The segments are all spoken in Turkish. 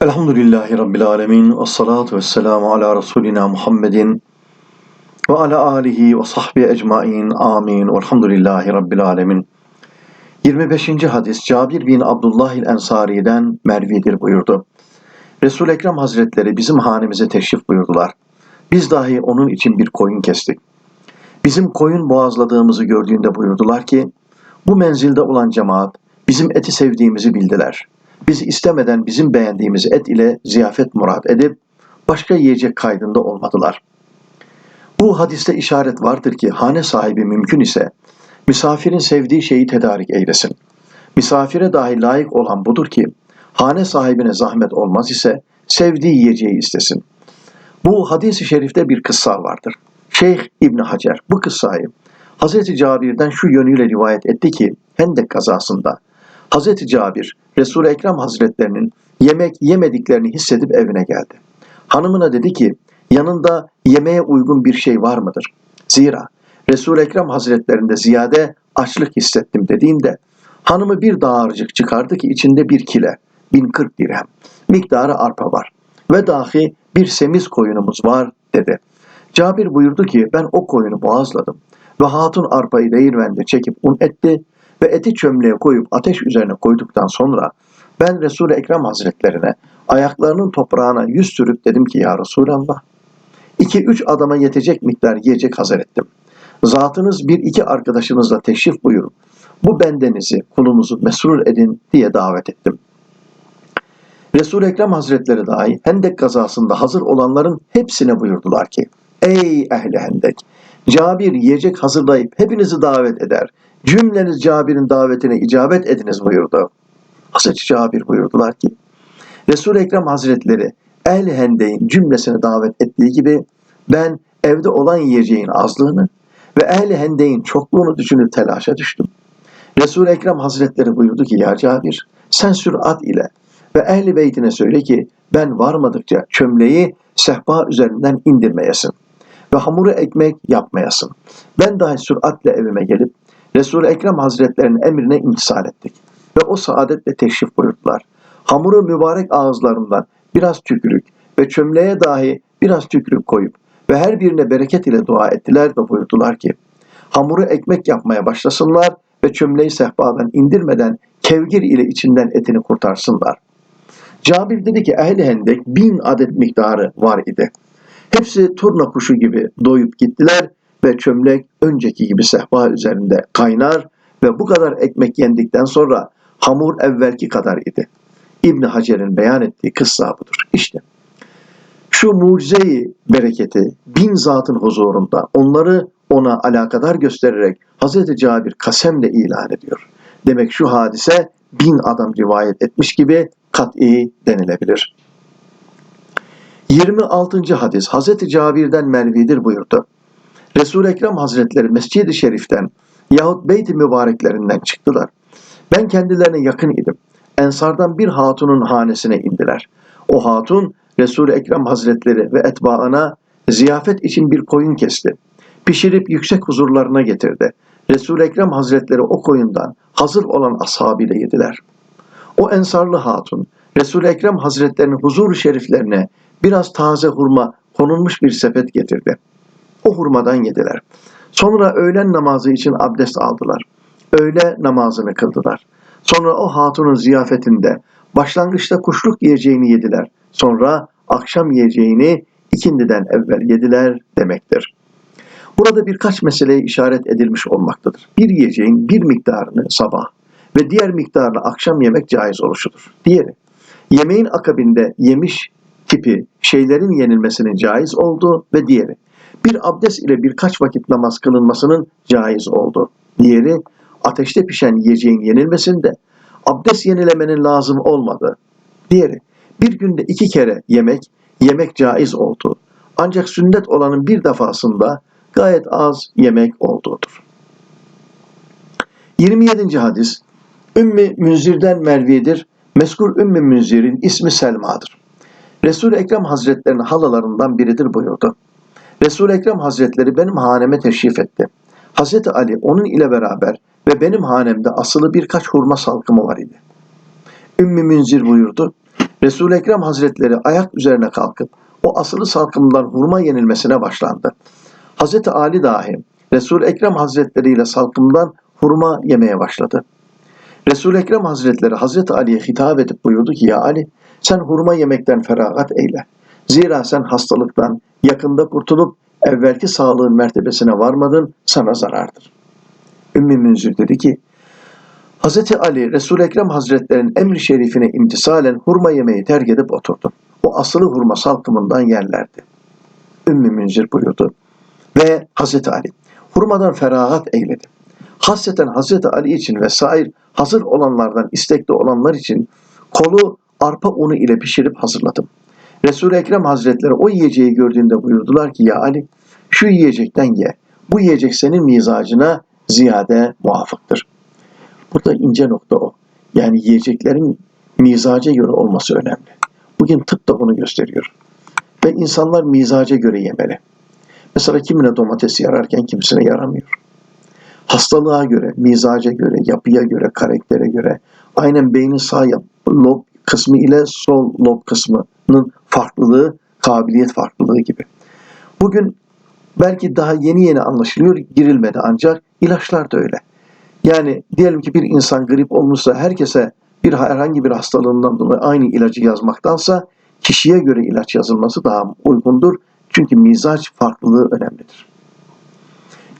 Elhamdülillahi Rabbil Alemin. Ve salatu ve selamu ala Resulina Muhammedin ve ala alihi ve sahbihi ecmain. Amin. Velhamdülillahi Rabbil Alemin. 25. hadis Cabir bin Abdullah el Ensari'den Mervi'dir buyurdu. Resul-i Ekrem Hazretleri bizim hanemize teşrif buyurdular. Biz dahi onun için bir koyun kestik. Bizim koyun boğazladığımızı gördüğünde buyurdular ki, bu menzilde olan cemaat bizim eti sevdiğimizi bildiler. Biz istemeden bizim beğendiğimiz et ile ziyafet murat edip başka yiyecek kaydında olmadılar. Bu hadiste işaret vardır ki hane sahibi mümkün ise misafirin sevdiği şeyi tedarik eylesin. Misafire dahi layık olan budur ki hane sahibine zahmet olmaz ise sevdiği yiyeceği istesin. Bu hadis-i şerifte bir kıssa vardır. Şeyh İbni Hacer bu kıssayı Hazreti Cabir'den şu yönüyle rivayet etti ki Hendek kazasında Hazreti Cabir Resul-i Ekrem Hazretlerinin yemek yemediklerini hissedip evine geldi. Hanımına dedi ki yanında yemeğe uygun bir şey var mıdır? Zira Resul-i Ekrem Hazretlerinde ziyade açlık hissettim dediğinde hanımı bir dağarcık çıkardı ki içinde bir kile, 1040 dirhem miktarı arpa var ve dahi bir semiz koyunumuz var dedi. Cabir buyurdu ki ben o koyunu boğazladım ve hatun arpayı değirmende çekip un etti ve eti çömleğe koyup ateş üzerine koyduktan sonra ben Resul-i Ekrem Hazretlerine ayaklarının toprağına yüz sürüp dedim ki ya Resulallah iki üç adama yetecek miktar yiyecek hazır ettim. Zatınız bir iki arkadaşınızla teşrif buyurun. Bu bendenizi, kulunuzu mesrur edin diye davet ettim. Resul-i Ekrem Hazretleri dahi Hendek gazasında hazır olanların hepsine buyurdular ki Ey ehli Hendek! Cabir yiyecek hazırlayıp hepinizi davet eder. Cümleniz Cabir'in davetine icabet ediniz buyurdu. Hazreti Cabir buyurdular ki Resul-i Ekrem Hazretleri ehli Hendek'in cümlesine davet ettiği gibi ben evde olan yiyeceğin azlığını ve ehli Hendek'in çokluğunu düşünüp telaşa düştüm. Resul-i Ekrem Hazretleri buyurdu ki ya Cabir sen sürat ile ve ehli beytine söyle ki ben varmadıkça çömleği sehpa üzerinden indirmeyesin ve hamuru ekmek yapmayasın. Ben dahi süratle evime gelip Resul-i Ekrem Hazretlerinin emrine imtisal ettik ve o saadetle teşrif buyurdular. Hamuru mübarek ağızlarından biraz tükürük ve çömleğe dahi biraz tükürük koyup ve her birine bereket ile dua ettiler ve buyurdular ki hamuru ekmek yapmaya başlasınlar ve çömleği sehpadan indirmeden kevgir ile içinden etini kurtarsınlar. Cabir dedi ki ehli hendek bin adet miktarı var idi. Hepsi turna kuşu gibi doyup gittiler ve çömlek önceki gibi sehpa üzerinde kaynar ve bu kadar ekmek yendikten sonra hamur evvelki kadar idi. İbn Hacer'in beyan ettiği kıssa budur. İşte şu mucizeyi bereketi bin zatın huzurunda onları ona alakadar göstererek Hazreti Cabir kasemle ilan ediyor. Demek şu hadise bin adam rivayet etmiş gibi kat'i denilebilir. 26. hadis Hazreti Cabir'den Mervi'dir buyurdu. Resul-i Ekrem Hazretleri Mescid-i Şerif'ten yahut Beyt-i Mübareklerinden çıktılar. Ben kendilerine yakın idim. Ensardan bir hatunun hanesine indiler. O hatun Resul-i Ekrem Hazretleri ve etbaına ziyafet için bir koyun kesti. Pişirip yüksek huzurlarına getirdi. Resul-i Ekrem Hazretleri o koyundan hazır olan ashabıyla yediler. O ensarlı hatun Resul-i Ekrem Hazretlerinin huzur şeriflerine biraz taze hurma konulmuş bir sepet getirdi. O hurmadan yediler. Sonra öğlen namazı için abdest aldılar. Öğle namazını kıldılar. Sonra o hatunun ziyafetinde başlangıçta kuşluk yiyeceğini yediler. Sonra akşam yiyeceğini ikindiden evvel yediler demektir. Burada birkaç meseleye işaret edilmiş olmaktadır. Bir yiyeceğin bir miktarını sabah ve diğer miktarını akşam yemek caiz oluşudur. Diğeri, yemeğin akabinde yemiş tipi şeylerin yenilmesinin caiz olduğu ve diğeri, bir abdest ile birkaç vakit namaz kılınmasının caiz olduğu. Diğeri, ateşte pişen yiyeceğin yenilmesinde abdest yenilemenin lazım olmadığı. Diğeri, bir günde iki kere yemek, yemek caiz olduğu. Ancak sünnet olanın bir defasında gayet az yemek olduğudur. 27. hadis Ümmü Münzir'den Mervi'dir. Meskur Ümmü Münzir'in ismi Selma'dır. Resul-i Ekrem Hazretlerinin halalarından biridir buyurdu. Resul-i Ekrem Hazretleri benim haneme teşrif etti. Hazreti Ali onun ile beraber ve benim hanemde asılı birkaç hurma salkımı var idi. Ümmü Münzir buyurdu. Resul-i Ekrem Hazretleri ayak üzerine kalkıp o asılı salkımdan hurma yenilmesine başlandı. Hazreti Ali dahi Resul-i Ekrem Hazretleri ile salkımdan hurma yemeye başladı. Resul-i Ekrem Hazretleri Hazreti Ali'ye hitap edip buyurdu ki ya Ali sen hurma yemekten feragat eyle. Zira sen hastalıktan yakında kurtulup evvelki sağlığın mertebesine varmadın sana zarardır. Ümmü Münzir dedi ki Hazreti Ali Resul-i Ekrem Hazretlerinin emri şerifine imtisalen hurma yemeği terk edip oturdu. O asılı hurma salkımından yerlerdi. Ümmü Münzir buyurdu. Ve Hazreti Ali hurmadan feragat eyledi. Hasreten Hazreti Ali için ve sair hazır olanlardan istekli olanlar için kolu arpa unu ile pişirip hazırladım. Resul-i Ekrem Hazretleri o yiyeceği gördüğünde buyurdular ki ya Ali şu yiyecekten ye. Bu yiyecek senin mizacına ziyade muvafıktır. Burada ince nokta o. Yani yiyeceklerin mizaca göre olması önemli. Bugün tıp da bunu gösteriyor. Ve insanlar mizaca göre yemeli. Mesela kimine domates yararken kimisine yaramıyor. Hastalığa göre, mizaca göre, yapıya göre, karaktere göre, aynen beynin sağ yap, lob kısmı ile sol lob kısmının farklılığı, kabiliyet farklılığı gibi. Bugün belki daha yeni yeni anlaşılıyor, girilmedi ancak ilaçlar da öyle. Yani diyelim ki bir insan grip olmuşsa herkese bir herhangi bir hastalığından dolayı aynı ilacı yazmaktansa kişiye göre ilaç yazılması daha uygundur. Çünkü mizaç farklılığı önemlidir.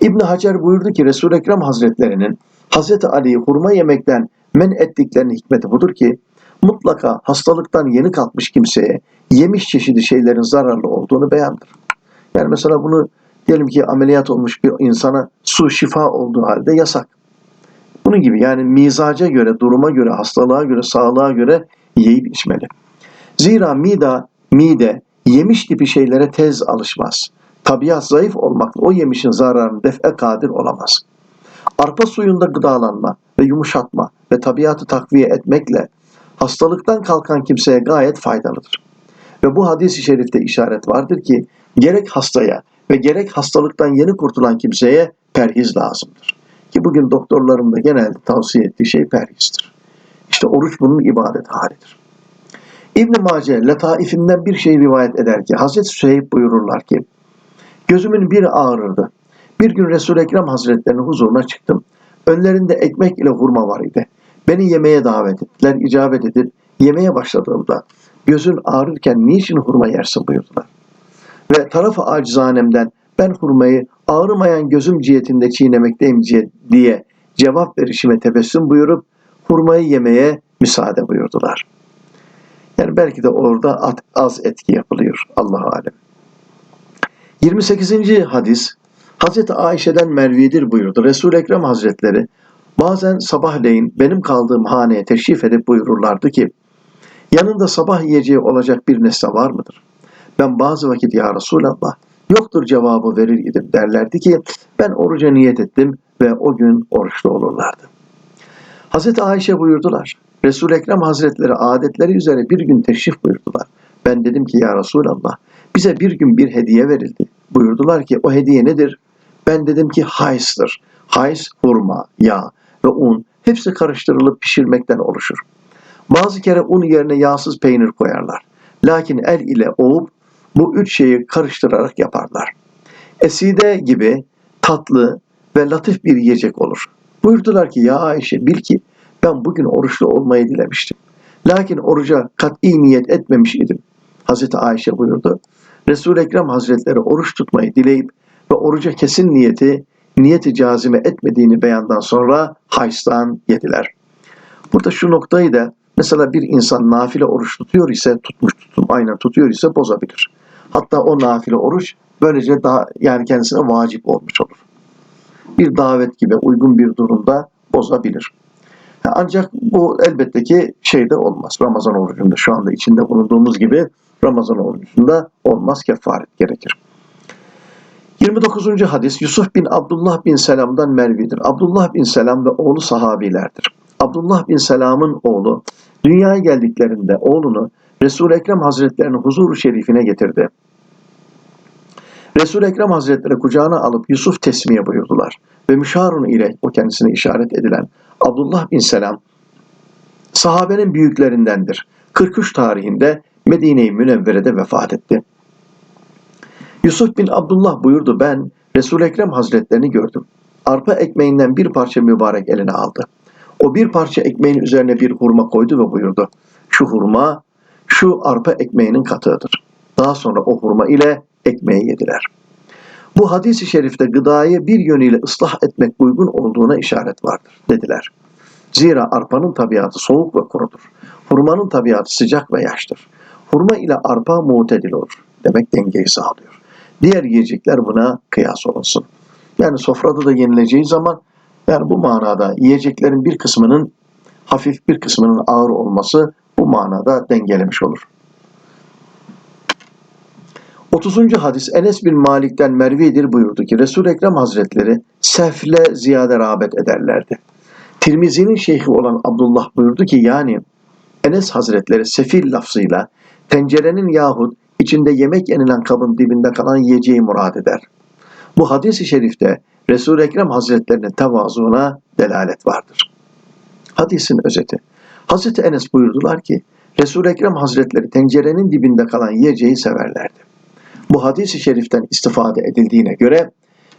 İbn Hacer buyurdu ki Resul-i Ekrem Hazretlerinin Hazreti Ali'yi hurma yemekten men ettiklerinin hikmeti budur ki mutlaka hastalıktan yeni kalkmış kimseye yemiş çeşidi şeylerin zararlı olduğunu beyandır. Yani mesela bunu diyelim ki ameliyat olmuş bir insana su şifa olduğu halde yasak. Bunun gibi yani mizaca göre, duruma göre, hastalığa göre, sağlığa göre yiyip içmeli. Zira mida, mide yemiş tipi şeylere tez alışmaz. Tabiat zayıf olmakla o yemişin zararını def'e kadir olamaz. Arpa suyunda gıdalanma ve yumuşatma ve tabiatı takviye etmekle hastalıktan kalkan kimseye gayet faydalıdır. Ve bu hadis-i şerifte işaret vardır ki gerek hastaya ve gerek hastalıktan yeni kurtulan kimseye perhiz lazımdır. Ki bugün doktorların da genelde tavsiye ettiği şey perhizdir. İşte oruç bunun ibadet halidir. İbn-i Mace letaifinden bir şey rivayet eder ki Hazreti Süheyb buyururlar ki Gözümün bir ağrırdı. Bir gün Resul-i Ekrem Hazretlerinin huzuruna çıktım. Önlerinde ekmek ile hurma var idi. Beni yemeğe davet ettiler, icabet edip yemeye başladığımda gözün ağrırken niçin hurma yersin buyurdular. Ve tarafı acizanemden ben hurmayı ağrımayan gözüm cihetinde çiğnemekteyim diye cevap verişime tebessüm buyurup hurmayı yemeye müsaade buyurdular. Yani belki de orada az etki yapılıyor Allah alem. 28. hadis Hazreti Ayşe'den Mervi'dir buyurdu. Resul Ekrem Hazretleri bazen sabahleyin benim kaldığım haneye teşrif edip buyururlardı ki yanında sabah yiyeceği olacak bir nesne var mıdır? Ben bazı vakit ya Resulallah yoktur cevabı verir idim derlerdi ki ben oruca niyet ettim ve o gün oruçlu olurlardı. Hazreti Ayşe buyurdular. Resul Ekrem Hazretleri adetleri üzere bir gün teşrif buyurdular. Ben dedim ki ya Resulallah bize bir gün bir hediye verildi. Buyurdular ki o hediye nedir? Ben dedim ki hays'tır. Hays hurma, yağ ve un hepsi karıştırılıp pişirmekten oluşur. Bazı kere un yerine yağsız peynir koyarlar. Lakin el ile ovup bu üç şeyi karıştırarak yaparlar. Eside gibi tatlı ve latif bir yiyecek olur. Buyurdular ki ya Ayşe bil ki ben bugün oruçlu olmayı dilemiştim. Lakin oruca kat'i niyet etmemiş idim. Hazreti Ayşe buyurdu. Resul-i Ekrem Hazretleri oruç tutmayı dileyip ve oruca kesin niyeti, niyeti cazime etmediğini beyandan sonra haystan yediler. Burada şu noktayı da mesela bir insan nafile oruç tutuyor ise tutmuş tutum aynen tutuyor ise bozabilir. Hatta o nafile oruç böylece daha yani kendisine vacip olmuş olur. Bir davet gibi uygun bir durumda bozabilir. Ancak bu elbette ki şeyde olmaz. Ramazan orucunda şu anda içinde bulunduğumuz gibi Ramazan orucunda olmaz kefaret gerekir. 29. hadis Yusuf bin Abdullah bin Selam'dan Mervi'dir. Abdullah bin Selam ve oğlu sahabilerdir. Abdullah bin Selam'ın oğlu dünyaya geldiklerinde oğlunu Resul-i Ekrem Hazretlerinin huzuru şerifine getirdi. Resul-i Ekrem Hazretleri kucağına alıp Yusuf tesmiye buyurdular. Ve müşarun ile o kendisine işaret edilen Abdullah bin Selam sahabenin büyüklerindendir 43 tarihinde Medine-i Münevvere'de vefat etti. Yusuf bin Abdullah buyurdu ben Resul-i Ekrem Hazretlerini gördüm. Arpa ekmeğinden bir parça mübarek eline aldı. O bir parça ekmeğin üzerine bir hurma koydu ve buyurdu. Şu hurma şu arpa ekmeğinin katığıdır. Daha sonra o hurma ile ekmeği yediler. Bu hadisi şerifte gıdayı bir yönüyle ıslah etmek uygun olduğuna işaret vardır dediler. Zira arpanın tabiatı soğuk ve kurudur. Hurmanın tabiatı sıcak ve yaştır. Hurma ile arpa mutedil olur. Demek dengeyi sağlıyor. Diğer yiyecekler buna kıyas olunsun. Yani sofrada da yenileceği zaman yani bu manada yiyeceklerin bir kısmının hafif bir kısmının ağır olması bu manada dengelemiş olur. 30. hadis Enes bin Malik'ten Mervi'dir buyurdu ki Resul-i Ekrem Hazretleri sefle ziyade rağbet ederlerdi. Tirmizi'nin şeyhi olan Abdullah buyurdu ki yani Enes Hazretleri sefil lafzıyla tencerenin yahut içinde yemek yenilen kabın dibinde kalan yiyeceği murad eder. Bu hadis-i şerifte Resul-i Ekrem Hazretlerinin tevazuuna delalet vardır. Hadisin özeti. Hazreti Enes buyurdular ki Resul-i Ekrem Hazretleri tencerenin dibinde kalan yiyeceği severlerdi. Bu hadis-i şeriften istifade edildiğine göre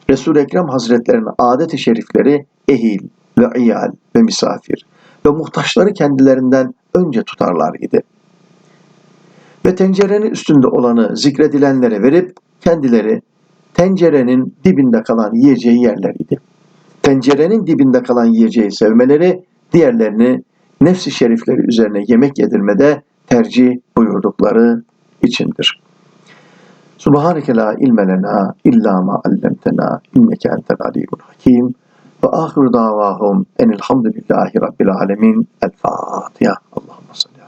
Resul-i Ekrem Hazretlerinin adet-i şerifleri ehil ve iyal ve misafir ve muhtaçları kendilerinden önce tutarlar idi. Ve tencerenin üstünde olanı zikredilenlere verip kendileri tencerenin dibinde kalan yiyeceği yerler idi. Tencerenin dibinde kalan yiyeceği sevmeleri diğerlerini nefsi şerifleri üzerine yemek yedirmede tercih buyurdukları içindir. Subhaneke la ilme lena illa ma allamtena inneke entel alimul hakim ve ahiru davahum enilhamdülillahi rabbil alemin. El Fatiha. Allahümme salli.